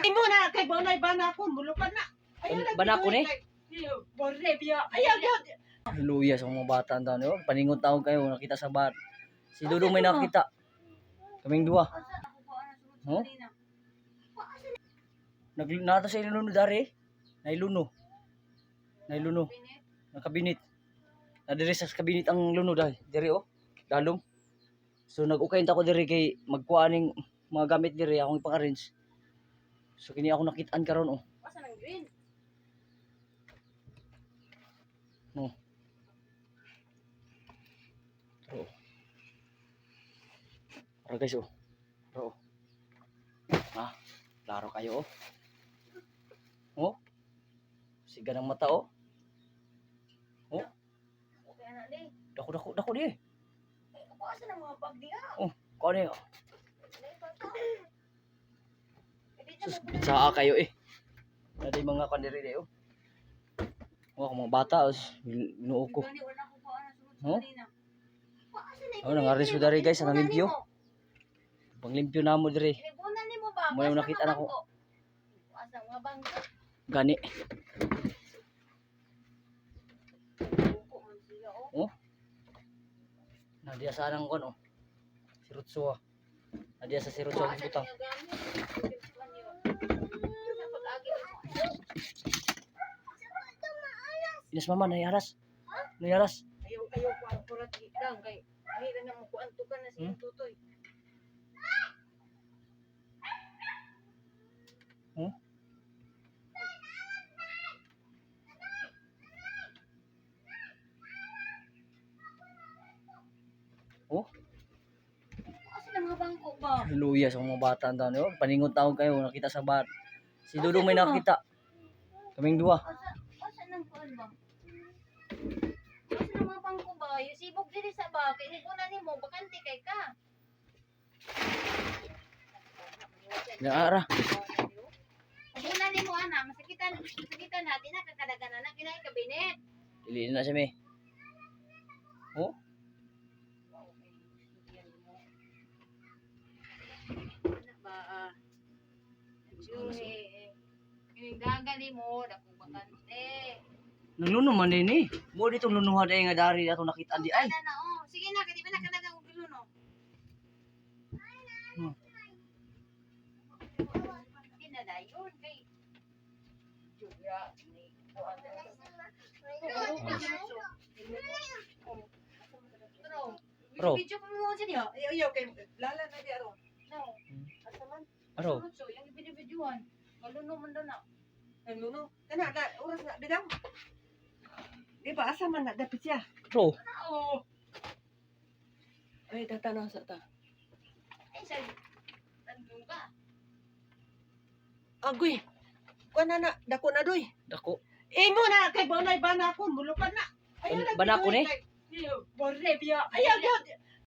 Imo na kay Bonay Banakon mulukan na. Ban- banako ni? Borre biya. Ayaw yun. Hallelujah sa mga bata ang taon. Paningon taon kayo, nakita sa bat. Si Dudong may nakita. Kaming dua. Oh? Nag nata sa iluno dari. Nailuno. Nailuno. Nakabinit. Na diri sa kabinit ang luno dahil. Diri oh. Dalom. So nag-ukayin ta ko diri kay magkuaning mga gamit diri akong ipang-arrange. So kini ako nakitaan karon oh. Asa nang green? No. Pero. Pero guys, oh. Pero. Ha? Klaro kayo, oh. Oh. Siga ng mata, oh. Oh. Okay na ni. Dako, dako, dako di. eh. Ako asa nang mga bag diha. Kung ano yun. Sus, saa kayo, eh. Yung mga kandiri, eh, oh. Oh, mga bata, oh. Binuo ko. Oh? Oh, nangaris ko dari, guys. Ang limpyo. Panglimpyo na mo? Mo yung nakita na ko. Gani. Oh. Nadia sa anang kon oh. Sirutso ah. Nadia sa sirutso ang butang. Inas mama nayaras. Nayaras. Ayaw, ayaw ko ang kurat lang kay mahira na mo kuan tukan na si Hmm? tutoy. Hmm? Oh, Asa na mga bangko ba? hallelujah sa mga bata ang taon. Oh, paningon taon kayo nakita sa bat. Si Dudong may nakita. Kaming dua. Asa nang kuan ba? Asa na mga bangko ba? Yung sibog diri sa ba kay inibunan ni mo bakante kay ka. Naara. Una ni mo ana, masakitan masakitan natin na kakadaganan na kinain kabinet. Dili na siya me. Oh, ba? ah, Juhe. Yung gagali mo, bakante. Nagluno man din eh. Mo dito lunuha dahil nga dari ato nakita di ay. Na, oh. Sige na, kadi ba na kanagang ulo, no? Hmm. Da, Bro. video ko mo dyan, ya. Ayaw, ayaw, kay lala na di aron. No. Asa man? Aro. Sulutso, yung video-videoan. Maluno man doon na. Ang luno. Kana na oras na bidang. Di ba asa man na dapit siya? Oo. Ay tatanaw sa ta. Ay, sa tandong ka. Agoy. Kuan na na dako na doy. dako. Imo na kay Bonay Banakon, mulukan na. Ban- banako ni? Borre biya. Ayaw yun.